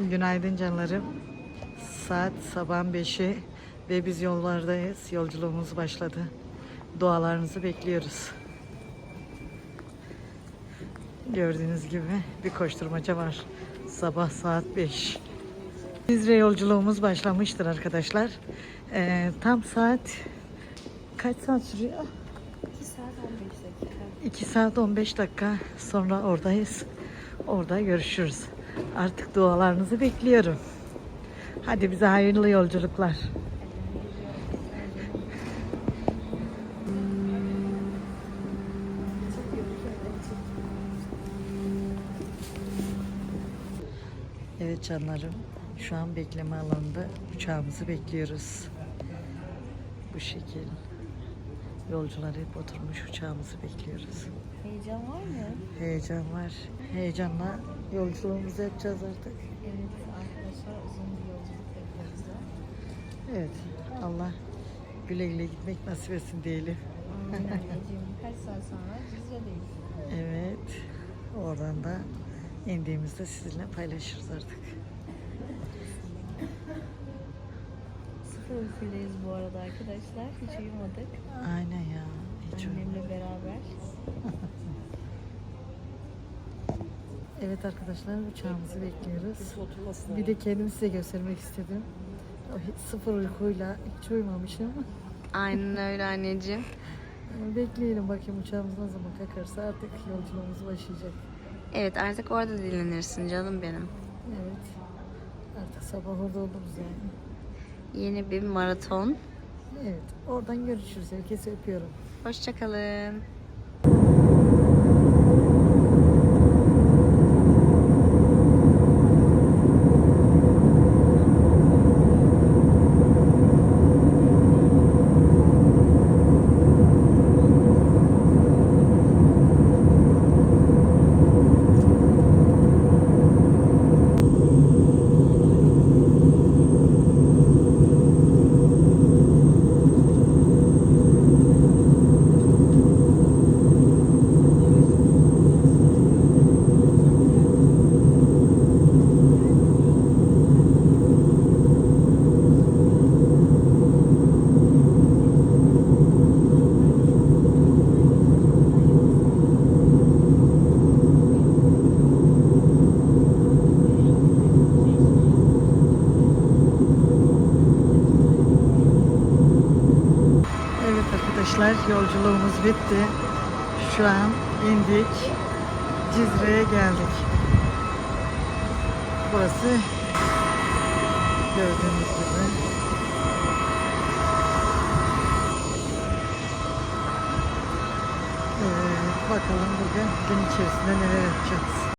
Günaydın canlarım. Saat sabahın 5'i ve biz yollardayız. Yolculuğumuz başladı. Dualarınızı bekliyoruz. Gördüğünüz gibi bir koşturmaca var. Sabah saat 5. Cizre yolculuğumuz başlamıştır arkadaşlar. Ee, tam saat kaç saat sürüyor? 2 saat 15 dakika. 2 saat 15 dakika sonra oradayız. Orada görüşürüz. Artık dualarınızı bekliyorum. Hadi bize hayırlı yolculuklar. Evet canlarım, şu an bekleme alanında uçağımızı bekliyoruz. Bu şekil. Yolcular hep oturmuş uçağımızı bekliyoruz. Heyecan var mı? Heyecan var. Heyecanla yolculuğumuzu yapacağız artık. Evet arkadaşlar uzun bir yolculuk yapıyoruz. Evet. Allah güle güle gitmek nasip etsin diyelim. Amin anneciğim. Birkaç saat sonra Cizre'deyiz. Evet. Oradan da indiğimizde sizinle paylaşırız artık. Uykuylayız bu arada arkadaşlar. Hiç uyumadık. Aynen ya. Hiç. Annemle beraber. Evet arkadaşlar uçağımızı bekliyoruz. Bir de kendimi size göstermek istedim. O hiç sıfır uykuyla hiç uyumamışım. Aynen öyle anneciğim. Bekleyelim bakayım uçağımız ne zaman kalkarsa artık yolculuğumuz başlayacak. Evet artık orada dinlenirsin canım benim. Evet. Artık sabah orada oluruz yani. Yeni bir maraton. Evet. Oradan görüşürüz. Herkese öpüyorum. Hoşçakalın. Evet arkadaşlar yolculuğumuz bitti. Şu an indik. Cizre'ye geldik. Burası gördüğünüz gibi. Evet, bakalım bugün gün içerisinde neler yapacağız.